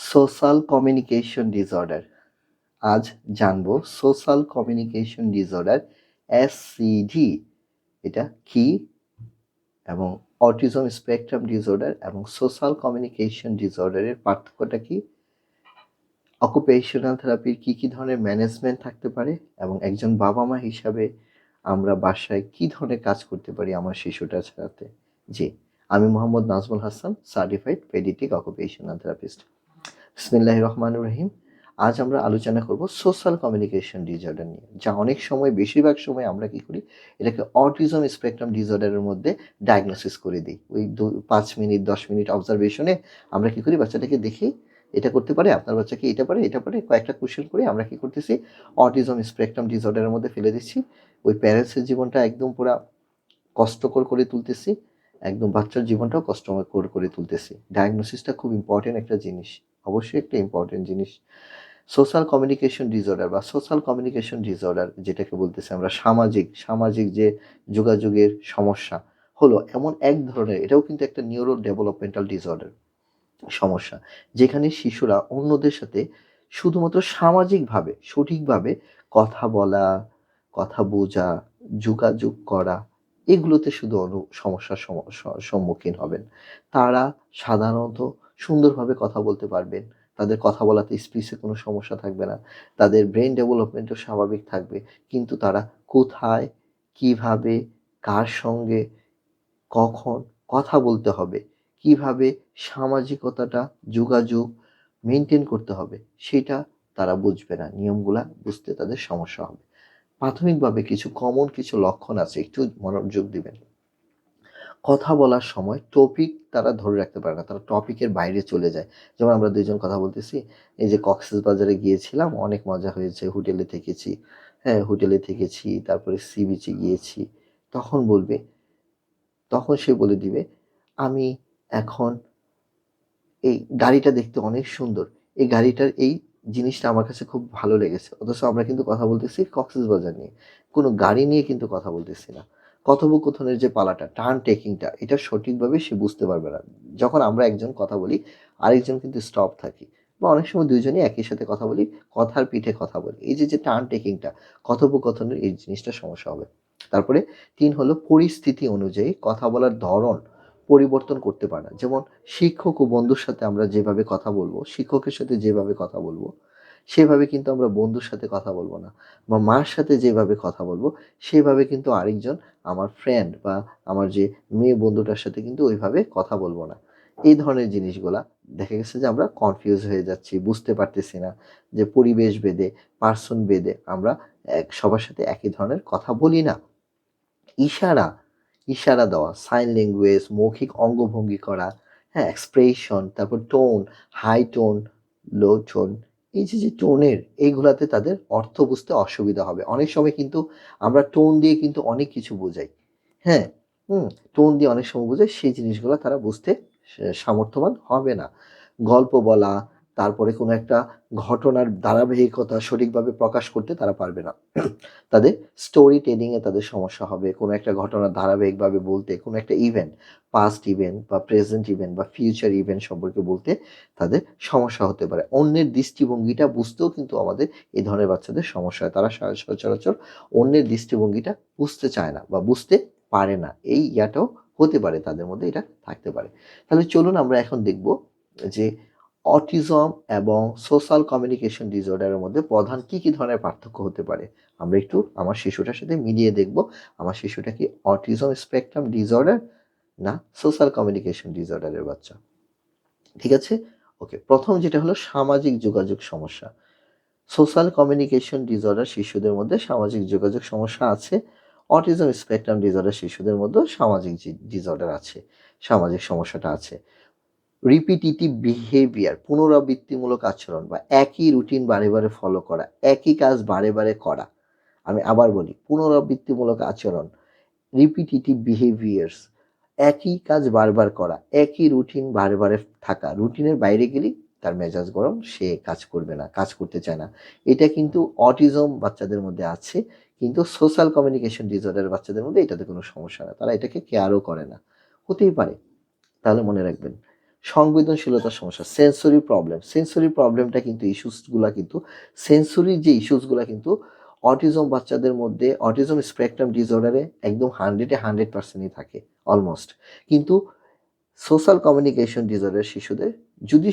Social communication disorder. আজ জানব social communication disorder SCD এটা কি? এবং অটিজম স্পেকট্রাম ডিসঅর্ডার এবং সোশ্যাল কমিউনিকেশন ডিসঅর্ডারের পার্থক্যটা কি? অকুপেশনাল থেরাপির কি কি ধরনের ম্যানেজমেন্ট থাকতে পারে? এবং একজন বাবা মা হিসাবে আমরা বাসায় কি ধরনের কাজ করতে পারি আমার শিশুটা ছাড়াতে? জি, আমি Mohammad Nazmul Hasan certified pediatric occupational therapist বিসমিল্লাহ রহমান রহিম। আজ আমরা আলোচনা করব সোশ্যাল কমিউনিকেশন ডিসঅর্ডার নিয়ে, যা অনেক সময়, বেশিরভাগ সময় আমরা কি করি? এটাকে অটিজম স্পেকট্রাম ডিসঅর্ডারের মধ্যে ডায়াগনোসিস করে দিই। ওই পাঁচ মিনিট, দশ মিনিট অবজারভেশনে আমরা কি করি? বাচ্চাটাকে দেখি, এটা করতে পারে, আপনার বাচ্চাকে এটা পারে এটা পারে, কয়েকটা কোশ্চেন করে আমরা কি করতেছি? অটিজম স্পেকট্রাম ডিসঅর্ডারের মধ্যে ফেলে দিচ্ছি। ওই প্যারেন্টসের জীবনটা একদম পুরা কষ্টকর করে তুলতেছি, একদম বাচ্চার জীবনটাও কষ্টকর করে তুলতেছি। ডায়াগনোসিসটা খুব ইম্পর্টেন্ট একটা জিনিস। অবশ্যই একটা ইম্পর্টেন্ট জিনিস। সোশ্যাল কমিউনিকেশন ডিসঅর্ডার বা সোশ্যাল কমিউনিকেশন ডিসঅর্ডার যেটাকে বলতেছি আমরা, সামাজিক সামাজিক যে যোগাযোগের সমস্যা হলো এমন এক ধরনের, এটাও কিন্তু একটা নিউরো ডেভেলপমেন্টাল ডিসঅর্ডার সমস্যা, যেখানে শিশুরা অন্যদের সাথে শুধুমাত্র সামাজিকভাবে, সঠিকভাবে কথা বলা, কথা বোঝা, যোগাযোগ করা, এগুলোতে শুধু অনু, সমস্যার সম্মুখীন হবেন। তারা সাধারণত সুন্দরভাবে কথা বলতে পারবেন। তাদের কথা বলাতে স্পিচে কোনো সমস্যা থাকবে না। তাদের ব্রেন ডেভেলপমেন্টও স্বাভাবিক থাকবে। কিন্তু তারা কোথায়, কীভাবে, কার সঙ্গে, কখন কথা বলতে হবে, কীভাবে সামাজিকতাটা যোগাযোগ মেনটেন করতে হবে, সেটা তারা বুঝবে না। নিয়মগুলা বুঝতে তাদের সমস্যা হবে। প্রাথমিকভাবে কিছু কমন কিছু লক্ষণ আছে, একটু মনোযোগ দিবেন। কথা বলার সময় টপিক তারা ধরে রাখতে পারে না, তারা টপিকের বাইরে চলে যায়। যেমন আমরা দুইজন কথা বলতেছি, এই যে কক্সেস বাজারে গিয়েছিলাম, অনেক মজা হয়েছে হোটেলে থেকেছি হ্যাঁ হোটেলে থেকেছি, তারপরে সি বিচে গিয়েছি। তখন বলবে, তখন সে বলে দিবে, আমি এখন এই গাড়িটা দেখতে অনেক সুন্দর। এই গাড়িটার এই জিনিসটা আমার কাছে খুব ভালো লেগেছে। অথচ আমরা কিন্তু কথা বলতেছি কক্সেস বাজার নিয়ে। কোনো গাড়ি নিয়ে কিন্তু কথা বলতেছি না। কথোপকথনের যে পালাটা টার্ন টেকিংটা এটা সঠিকভাবে সে বুঝতে পারবে না। যখন আমরা একজন কথা বলি, আরেকজন কিন্তু স্টপ থাকি বা অনেক সময় দুইজনই একই সাথে কথা বলি, কথার পিঠে কথা বলি। এই যে যে টার্ন টেকিংটা কথোপকথনের এই জিনিসটা সমস্যা হবে। তারপরে তিন হলো পরিস্থিতি অনুযায়ী কথা বলার ধরন পরিবর্তন করতে পারে। না যেমন শিক্ষক ও বন্ধুর সাথে আমরা যেভাবে কথা বলব, শিক্ষকের সাথে যেভাবে কথা বলব সেভাবে কিন্তু আমরা বন্ধুর সাথে কথা বলব না বা মার সাথে যেভাবে কথা বলব, সেভাবে কিন্তু আরেকজন আমার ফ্রেন্ড বা আমার যে মেয়ে বন্ধুটার সাথে কিন্তু ওইভাবে কথা বলব না। এই ধরনের জিনিসগুলা দেখা গেছে যে আমরা কনফিউজ হয়ে যাচ্ছি, বুঝতে পারতেছি না যে পরিবেশ বেদে পার্সন বেদে আমরা এক, সবার সাথে একই ধরনের কথা বলি না। ইশারা ইশারা দেওয়া সাইন ল্যাঙ্গুয়েজ মৌখিক অঙ্গভঙ্গি করা হ্যাঁ এক্সপ্রেশন তারপর tone high tone low tone এই যে যে টোনের এইগুলাতে তাদের অর্থ বুঝতে অসুবিধা হবে। অনেক সময় কিন্তু আমরা টোন দিয়ে কিন্তু অনেক কিছু বোঝাই। হ্যাঁ হুম, টোন দিয়ে অনেক সময় বোঝাই, সেই জিনিসগুলো তারা বুঝতে সামর্থ্যবান হবে না। গল্প বলা তারপরে কোনো একটা ঘটনার ধারাবাহিকতা সঠিকভাবে প্রকাশ করতে তারা পারবে না। তাদের স্টোরি টেলিংয়ে তাদের সমস্যা হবে। কোনো একটা ঘটনা ধারাবাহিকভাবে বলতে, কোনো একটা ইভেন্ট পাস্ট ইভেন্ট বা প্রেজেন্ট ইভেন্ট বা ফিউচার ইভেন্ট সম্পর্কে বলতে তাদের সমস্যা হতে পারে। অন্যের দৃষ্টিভঙ্গিটা বুঝতেও কিন্তু আমাদের এই ধরনের বাচ্চাদের সমস্যা হয়। তারা সচরাচর অন্যের দৃষ্টিভঙ্গিটা বুঝতে চায় না বা বুঝতে পারে না। এই ইয়াটাও হতে পারে, তাদের মধ্যে এটা থাকতে পারে। তাহলে চলুন আমরা এখন দেখব যে অটিজম এবং সোশ্যাল কমিউনিকেশন ডিসঅর্ডারের মধ্যে প্রধান কি কি ধরনের পার্থক্য হতে পারে? আমরা একটু আমার শিশুটার সাথে মিলিয়ে দেখব, আমার শিশুটা কি অটিজম স্পেকট্রাম ডিসঅর্ডার না সোশ্যাল কমিউনিকেশন ডিসঅর্ডারের বাচ্চা? ঠিক আছে? ওকে, প্রথম যেটা হলো সামাজিক যোগাযোগ সমস্যা। সোশ্যাল কমিউনিকেশন ডিসঅর্ডার শিশুদের মধ্যে সামাজিক যোগাযোগ সমস্যা আছে, অটিজম স্পেকট্রাম ডিসঅর্ডার শিশুদের মধ্যেও সামাজিক ডিসঅর্ডার আছে, সামাজিক সমস্যাটা আছে। রিপিটিটিভ বিহেভিয়ার পুনরাবৃত্তিমূলক আচরণ বা একই রুটিন বারে বারে ফলো করা, একই কাজ বারে বারে করা। আমি আবার বলি, পুনরাবৃত্তিমূলক আচরণ রিপিটিটিভ বিহেভিয়ার্স একই কাজ বারবার করা, একই রুটিন বারে বারে থাকা। রুটিনের বাইরে গেলেই তার মেজাজ গরম, সে কাজ করবে না, কাজ করতে চায় না। এটা কিন্তু অটিজম বাচ্চাদের মধ্যে আছে, কিন্তু সোশ্যাল কমিউনিকেশন ডিসঅর্ডার বাচ্চাদের মধ্যে এটাতে কোনো সমস্যা না। তারা এটাকে কেয়ারও করে না। হতেই পারে। তাহলে মনে রাখবেন সংবেদনশীলতার সমস্যা সেন্সরি প্রবলেম সেন্সরি প্রবলেমটা কিন্তু ইস্যুসগুলো কিন্তু সেন্সরি যে ইস্যুসগুলো কিন্তু অটিজম বাচ্চাদের মধ্যে অটিজম স্পেকট্রাম ডিসঅর্ডারে একদম হান্ড্রেডে হান্ড্রেড পার্সেন্টই থাকে অলমোস্ট কিন্তু সোশ্যাল কমিউনিকেশন ডিসঅর্ডার শিশুদের, যদি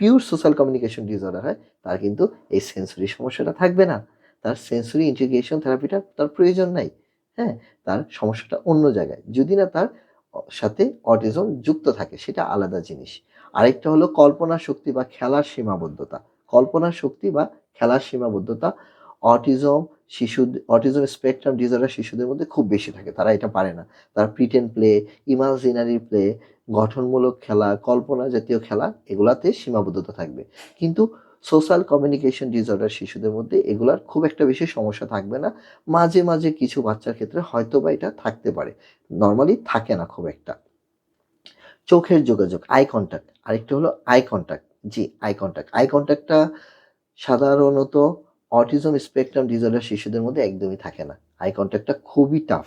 পিওর সোশ্যাল কমিউনিকেশন ডিসঅর্ডার হয়, তার কিন্তু এই সেন্সরি সমস্যাটা থাকবে না। তার সেন্সরি ইন্টিগ্রেশন থেরাপিটা তার প্রয়োজন নাই হ্যাঁ? তার সমস্যাটা অন্য জায়গায়। যদি না তার সাথে অটিজম যুক্ত থাকে, সেটা আলাদা জিনিস। আরেকটা হলো কল্পনা শক্তি বা খেলার সীমাবদ্ধতা। কল্পনা শক্তি বা খেলার সীমাবদ্ধতা অটিজম শিশু অটিজম স্পেকট্রাম ডিসঅর্ডার শিশুদের মধ্যে খুব বেশি থাকে, তারা এটা পারে না। তারা প্রিটেন প্লে ইমাজিনারি প্লে গঠনমূলক খেলা, কল্পনা জাতীয় খেলা, এগুলাতে সীমাবদ্ধতা থাকবে। কিন্তু সোশ্যাল কমিউনিকেশন ডিসঅর্ডার শিশুদের মধ্যে এগুলার খুব একটা বেশি সমস্যা থাকবে না। মাঝে মাঝে কিছু বাচ্চার ক্ষেত্রে হয়তো বা এটা থাকতে পারে। নর্মালি থাকে না খুব একটা। চোখের যোগাযোগ আই কন্ট্যাক্ট আরেকটা হলো আই কন্ট্যাক্ট জি আই কন্ট্যাক্ট আই কন্ট্যাক্টটা সাধারণত অটিজম স্পেকট্রাম ডিসঅর্ডার শিশুদের মধ্যে একদমই থাকে না। আই কন্ট্যাক্টটা খুবই টাফ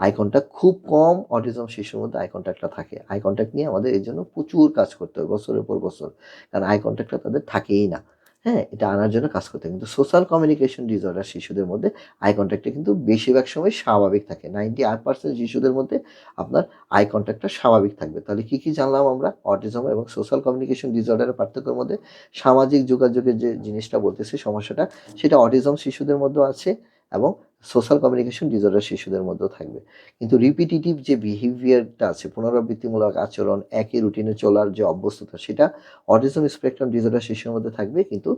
আই কন্ট্যাক্ট খুব কম অটিজম শিশুর মধ্যে আই কন্ট্যাক্টটা থাকে। আই কন্ট্যাক্ট নিয়ে আমাদের এই জন্য প্রচুর কাজ করতে হয় বছরের পর বছর। কারণ আই কন্ট্যাক্টটা তাদের থাকেই না। হ্যাঁ এটা আনার জন্য কাজ করতে কিন্তু সোশ্যাল কমিউনিকেশন ডিসঅর্ডার শিশুদের মধ্যে আই কন্ট্যাক্টটা কিন্তু বেশিরভাগ সময় স্বাভাবিক থাকে। নাইনটি আট পার্সেন্ট শিশুদের মধ্যে আপনার আই কন্ট্যাক্টটা স্বাভাবিক থাকবে। তাহলে কী কী জানলাম আমরা? অটিজম এবং সোশ্যাল কমিউনিকেশন ডিসঅর্ডারের পার্থক্যের মধ্যে সামাজিক যোগাযোগের যে জিনিসটা বলতেছি, সমস্যাটা, সেটা অটিজম শিশুদের মধ্যেও আছে এবং সোশ্যাল কমিউনিকেশন ডিসঅর্ডার শিশুদের মধ্যেও থাকবে। কিন্তু রিপিটিটিভ যে বিহেভিয়ারটা আছে, পুনরাবৃত্তিমূলক আচরণ, একই রুটিনে চলার যে অভ্যস্ততা, সেটা অটিজম স্পেকট্রাম ডিসঅর্ডার শিশুর মধ্যে থাকবে, কিন্তু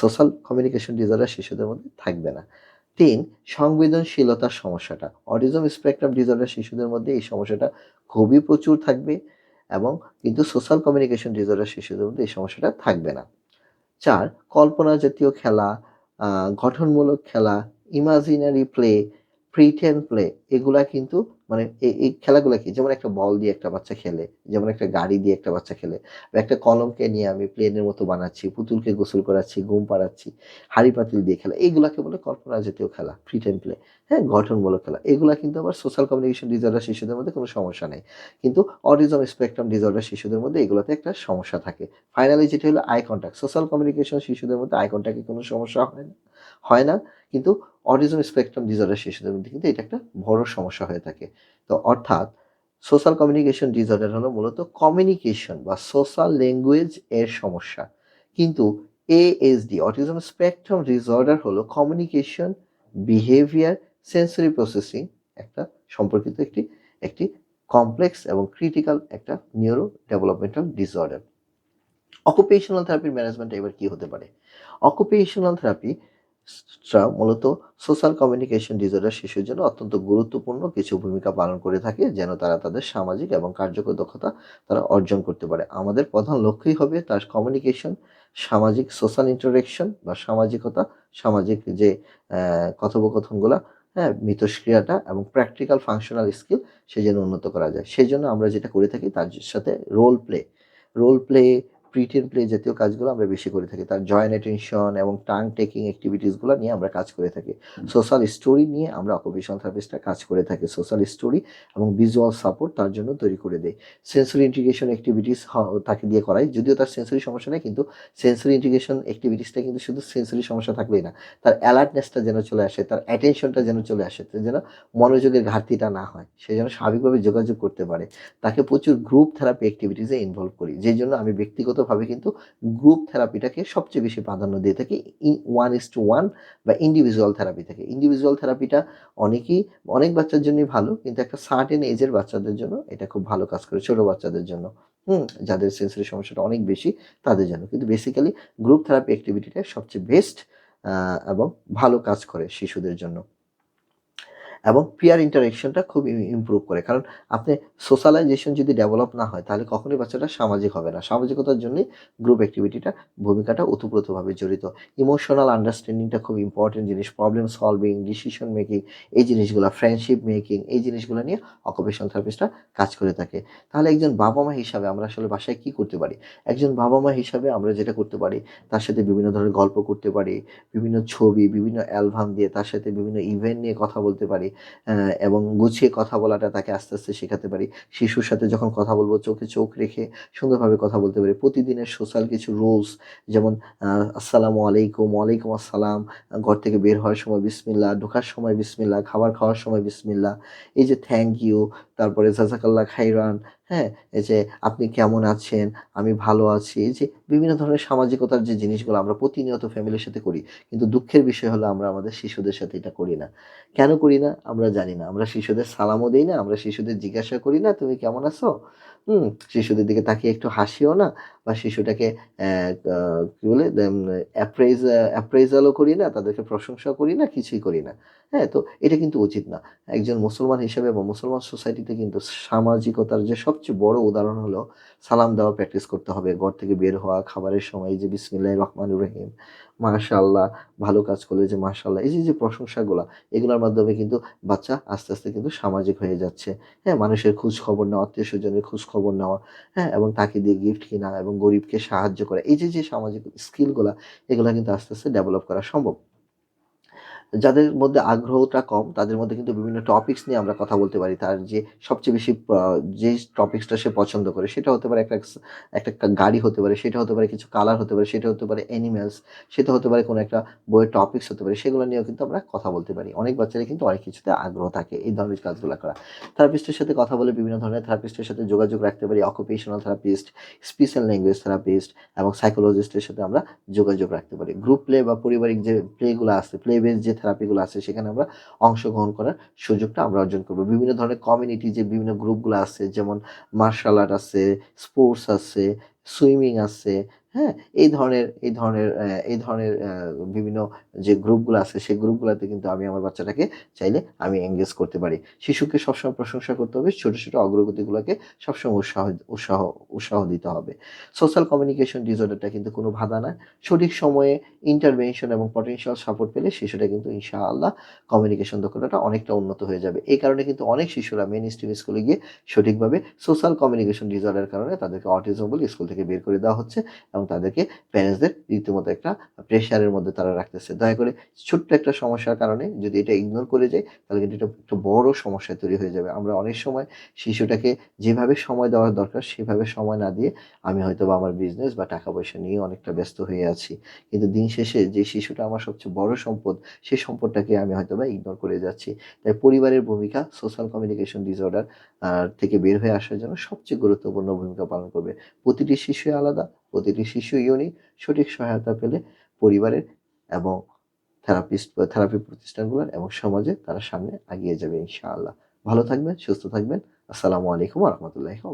সোশ্যাল কমিউনিকেশন ডিসঅর্ডার শিশুদের মধ্যে থাকবে না। তিন, সংবেদনশীলতার সমস্যাটা। অটিজম স্পেকট্রাম ডিসঅর্ডার শিশুদের মধ্যে এই সমস্যাটা খুবই প্রচুর থাকবে এবং কিন্তু সোশ্যাল কমিউনিকেশন ডিসঅর্ডার শিশুদের মধ্যে এই সমস্যাটা থাকবে না। চার, কল্পনা জাতীয় খেলা গঠনমূলক খেলা ইমাজিনারি প্লে প্রিটেন প্লে এগুলা কিন্তু মানে এই- খেলাগুলো কি? যেমন একটা বল দিয়ে একটা বাচ্চা খেলে, যেমন একটা গাড়ি দিয়ে একটা বাচ্চা খেলে একটা কলমকে নিয়ে আমি প্লেনের মতো বানাচ্ছি, পুতুলকে গোসল করাচ্ছি, ঘুম পাড়াচ্ছি, হাড়ি পাতিল দিয়ে খেলা এইগুলাকে বলে কল্পনা জাতীয় খেলা প্রিটেন প্লে হ্যাঁ গঠনমূলক খেলা, এগুলা কিন্তু আবার সোশ্যাল কমিউনিকেশন ডিসঅর্ডার শিশুদের মধ্যে কোনো সমস্যা নেই, কিন্তু অরিজম স্পেকট্রাম ডিসঅর্ডার শিশুদের মধ্যে এগুলোতে একটা সমস্যা থাকে ফাইনালি যেটা হলো আই কন্ট্যাক্ট সোশ্যাল কমিউনিকেশন শিশুদের মধ্যে আই কন্ট্যাক্টে কোনো সমস্যা হয় না। হয় না, কিন্তু অটিজম স্পেকট্রাম ডিসঅর্ডার শিশুদের মধ্যে কিন্তু এটা একটা বড় সমস্যা হয়ে থাকে। তো অর্থাৎ সোশ্যাল কমিউনিকেশন ডিসঅর্ডার হলো মূলত কমিউনিকেশন বা সোশ্যাল ল্যাঙ্গুয়েজ এর সমস্যা। কিন্তু এএসডি অটিজম স্পেকট্রাম ডিসঅর্ডার হলো কমিউনিকেশন, বিহেভিয়ার, সেন্সরি প্রসেসিং একটা সম্পর্কিত একটি একটি কমপ্লেক্স এবং ক্রিটিক্যাল একটা নিউরো ডেভেলপমেন্টাল ডিসঅর্ডার অকুপেশনাল থেরাপির ম্যানেজমেন্ট এবার কি হতে পারে? অকুপেশনাল থেরাপি মূলত সোশ্যাল কমিউনিকেশন ডিসঅর্ডার শিশুর জন্য অত্যন্ত গুরুত্বপূর্ণ কিছু ভূমিকা পালন করে থাকে যেন তারা তাদের সামাজিক এবং কার্যকর দক্ষতা তারা অর্জন করতে পারে। আমাদের প্রধান লক্ষ্যই হবে তার কমিউনিকেশন সামাজিক সোশ্যাল ইন্টারেকশন বা সামাজিকতা, সামাজিক যে কথোপকথনগুলা হ্যাঁ মিথস্ক্রিয়াটা এবং প্র্যাকটিক্যাল ফাংশনাল স্কিল সে যেন উন্নত করা যায়। সেই জন্য আমরা যেটা করে থাকি তার সাথে role play role play pretend play জাতীয় কাজগুলো আমরা বেশি করে থাকি। তার জয়েন্ট অ্যাটেনশন এবং টাং টেকিং অ্যাক্টিভিটিসগুলো নিয়ে আমরা কাজ করে থাকি। সোশ্যাল স্টোরি নিয়ে আমরা অকুপেশনাল থেরাপিস্টরা কাজ করে থাকি। সোশ্যাল স্টোরি এবং ভিজুয়াল সাপোর্ট তার জন্য তৈরি করে দেয় সেন্সরি ইন্টিগ্রেশন অ্যাক্টিভিটিস তাকে দিয়ে করাই। যদিও তার সেন্সরি সমস্যা নেই কিন্তু সেন্সরি ইন্টিগ্রেশন অ্যাক্টিভিটিসটা কিন্তু শুধু সেন্সরি সমস্যা থাকলেই না তার অ্যালার্টনেসটা যেন চলে আসে তার অ্যাটেনশনটা যেন চলে আসে যেন মনোযোগের ঘাটতিটা না হয় সে যেন স্বাভাবিকভাবে যোগাযোগ করতে পারে। তাকে প্রচুর গ্রুপ থেরাপি অ্যাক্টিভিটিসে ইনভলভ করি যেই জন্য আমি ব্যক্তিগতভাবে কিন্তু গ্রুপ থেরাপিটাকে সবচেয়ে বেশি প্রাধান্য দিয়ে থাকি ওয়ান ইস টু ওয়ান বা ইন্ডিভিজুয়াল থেরাপি থেকে। ইন্ডিভিজুয়াল থেরাপিটা অনেকেই, অনেক বাচ্চার জন্যই ভালো, কিন্তু একটা সার্টেন এজের বাচ্চাদের জন্য এটা খুব ভালো কাজ করে, ছোটো বাচ্চাদের জন্য। হুম, যাদের সেন্সরি সমস্যাটা অনেক বেশি, তাদের জন্য। কিন্তু বেসিক্যালি গ্রুপ থেরাপি অ্যাক্টিভিটিটা সবচেয়ে বেস্ট এবং ভালো কাজ করে শিশুদের জন্য। এবং পিয়ার ইন্টারেকশনটা খুব ইমপ্রুভ করে। কারণ আপনি সোশ্যালাইজেশন যদি ডেভেলপ না হয়, তাহলে কখনোই বাচ্চাটা সামাজিক হবে না। সামাজিকতার জন্যই গ্রুপ অ্যাক্টিভিটিটা ভূমিকাটা ওতপ্রোতভাবে জড়িত। ইমোশনাল আন্ডারস্ট্যান্ডিংটা খুব ইম্পর্টেন্ট জিনিস। প্রবলেম সলভিং ডিসিশন মেকিং এই জিনিসগুলো ফ্রেন্ডশিপ মেকিং এই জিনিসগুলো নিয়ে অকুপেশন থেরাপিস্টরা কাজ করে থাকে। তাহলে একজন বাবা মা হিসাবে আমরা আসলে বাসায় কি করতে পারি? একজন বাবা মা হিসাবে আমরা যেটা করতে পারি, তার সাথে বিভিন্ন ধরনের গল্প করতে পারি, বিভিন্ন ছবি, বিভিন্ন অ্যালবাম দিয়ে তার সাথে বিভিন্ন ইভেন্ট নিয়ে কথা বলতে পারি এবং গুছিয়ে কথা বলাটা তাকে আস্তে আস্তে শেখাতে পারি। শিশুর সাথে যখন কথা বলব, চোখে চোখ রেখে সুন্দরভাবে কথা বলতে পারি। প্রতিদিনের সোশ্যাল কিছু রুলস, যেমন আসসালামু আলাইকুম, ওয়ালাইকুম আসসালাম, ঘর থেকে বের হওয়ার সময় বিসমিল্লা ঢোকার সময় বিসমিল্লা খাবার খাওয়ার সময় বিসমিল্লা এই যে থ্যাংক ইউ তারপরে জাজাকাল্লা খাইরান হ্যাঁ? এই যে আপনি কেমন আছেন? আমি ভালো আছি। এই যে বিভিন্ন ধরনের সামাজিকতার যে জিনিসগুলো আমরা প্রতিনিয়ত ফ্যামিলির সাথে করি, কিন্তু দুঃখের বিষয় হলো আমরা আমাদের শিশুদের সাথে এটা করি না। কেন করি না? আমরা জানি না। আমরা শিশুদের সালামও দিই না, আমরা শিশুদের জিজ্ঞাসা করি না, তুমি কেমন আছো? হুম, শিশুদের দিকে তাকিয়ে একটু হাসিও না বা শিশুটাকে কি বলে অ্যাপ্রাইজ অ্যাপ্রাইজালও করি না, তাদেরকে প্রশংসা করি না, কিছুই করি না। হ্যাঁ তো এটা কিন্তু উচিত না। একজন মুসলমান হিসেবে বা মুসলমান সোসাইটিতে কিন্তু সামাজিকতার যে সবচেয়ে বড় উদাহরণ হলো, সালাম দেওয়া প্র্যাকটিস করতে হবে। ঘর থেকে বের হওয়া, খাবারের সময় যে বিসমিল্লাহ রহমান রহিম মাশাআল্লাহ, ভালো কাজ করলে যে মাশাল্লাহ এই যে যে প্রশংসাগুলো, এগুলোর মাধ্যমে কিন্তু বাচ্চা আস্তে আস্তে কিন্তু সামাজিক হয়ে যাচ্ছে। হ্যাঁ মানুষের খোঁজ খবর নেওয়া, আত্মীয় স্বজনের খোঁজ খবর নেওয়া হ্যাঁ এবং তাকে দিয়ে গিফট কেনা এবং গরিবকে সাহায্য করা, এই যে যে সামাজিক স্কিলগুলো এগুলো কিন্তু আস্তে আস্তে ডেভেলপ করা সম্ভব। যাদের মধ্যে আগ্রহটা কম, তাদের মধ্যে কিন্তু বিভিন্ন টপিকস নিয়ে আমরা কথা বলতে পারি। তার যে সবচেয়ে বেশি যে টপিকসটা সে পছন্দ করে, সেটা হতে পারে একটা একটা গাড়ি হতে পারে, সেটা হতে পারে কিছু কালার হতে পারে, সেটা হতে পারে অ্যানিমেলস সেটা হতে পারে কোনো একটা বইয়ের টপিক্স হতে পারে, সেগুলো নিয়েও কিন্তু আমরা কথা বলতে পারি। অনেক বাচ্চারা কিন্তু অনেক কিছুতে আগ্রহ থাকে এই ধরনের কাজগুলো করা। থেরাপিস্টের সাথে কথা বলে বিভিন্ন ধরনের থেরাপিস্টের সাথে যোগাযোগ রাখতে পারি occupational therapist special language therapist এবং সাইকোলজিস্টের সাথে আমরা যোগাযোগ রাখতে পারি। গ্রুপ প্লে বা পারিবারিক যে প্লেগুলো আছে প্লে বেস যে থেরাপিগুলো আছে, সেখানে আমরা অংশগ্রহণ করার সুযোগটা আমরা অর্জন করব। বিভিন্ন ধরনের কমিউনিটি যে বিভিন্ন গ্রুপগুলো আছে, যেমন মার্শাল আর্ট আছে স্পোর্টস আছে সুইমিং আছে হ্যাঁ এই ধরনের এই ধরনের এই ধরনের বিভিন্ন যে গ্রুপগুলো আছে, সেই গ্রুপগুলোতে কিন্তু আমি আমার বাচ্চাটাকে চাইলে আমি এঙ্গেজ করতে পারি। শিশুকে সবসময় প্রশংসা করতে হবে, ছোটো ছোটো অগ্রগতিগুলোকে সবসময় উৎসাহ উৎসাহ উৎসাহ দিতে হবে। সোশ্যাল কমিউনিকেশন ডিসঅর্ডারটা কিন্তু কোনো বাধা না। সঠিক সময়ে ইন্টারভেনশন এবং পটেনশিয়াল সাপোর্ট পেলে শিশুটা কিন্তু ইনশাআল্লাহ কমিউনিকেশন দক্ষতাটা অনেকটা উন্নত হয়ে যাবে। এই কারণে কিন্তু অনেক শিশুরা মেন স্ট্রিম স্কুলে গিয়ে সঠিকভাবে সোশ্যাল কমিউনিকেশন ডিসঅর্ডারের কারণে তাদেরকে অটিজম বলে স্কুল থেকে বের করে দেওয়া হচ্ছে এবং তাদেরকে প্যারেন্টসদের রীতিমতো একটা প্রেশারের মধ্যে তারা রাখতেছে। দয়া করে ছোট্ট একটা সমস্যার কারণে যদি এটা ইগনোর করে যায়, তাহলে কিন্তু এটা একটা বড় সমস্যা তৈরি হয়ে যাবে। আমরা অনেক সময় শিশুটাকে যেভাবে সময় দেওয়ার দরকার, সেভাবে সময় না দিয়ে আমি হয়তো বা আমার বিজনেস বা টাকা পয়সা নিয়ে অনেকটা ব্যস্ত হয়ে আছি। কিন্তু দিন শেষে যে শিশুটা আমার সবচেয়ে বড় সম্পদ সেই সম্পদটাকে আমি হয়তো বা ইগনোর করে যাচ্ছি। তাই পরিবারের ভূমিকা সোশ্যাল কমিউনিকেশন ডিসঅর্ডার থেকে বের হয়ে আসার জন্য সবচেয়ে গুরুত্বপূর্ণ ভূমিকা পালন করবে। প্রতিটি শিশু আলাদা প্রতিটি শিশু ইউনিট সঠিক সহায়তা পেলে পরিবারের এবং থেরাপিস্ট, থেরাপি প্রতিষ্ঠানগুলোর এবং সমাজে তারা সামনে এগিয়ে যাবে ইনশাআল্লাহ। ভালো থাকবেন, সুস্থ থাকবেন। আসসালামু আলাইকুম রহমতুল্লাহ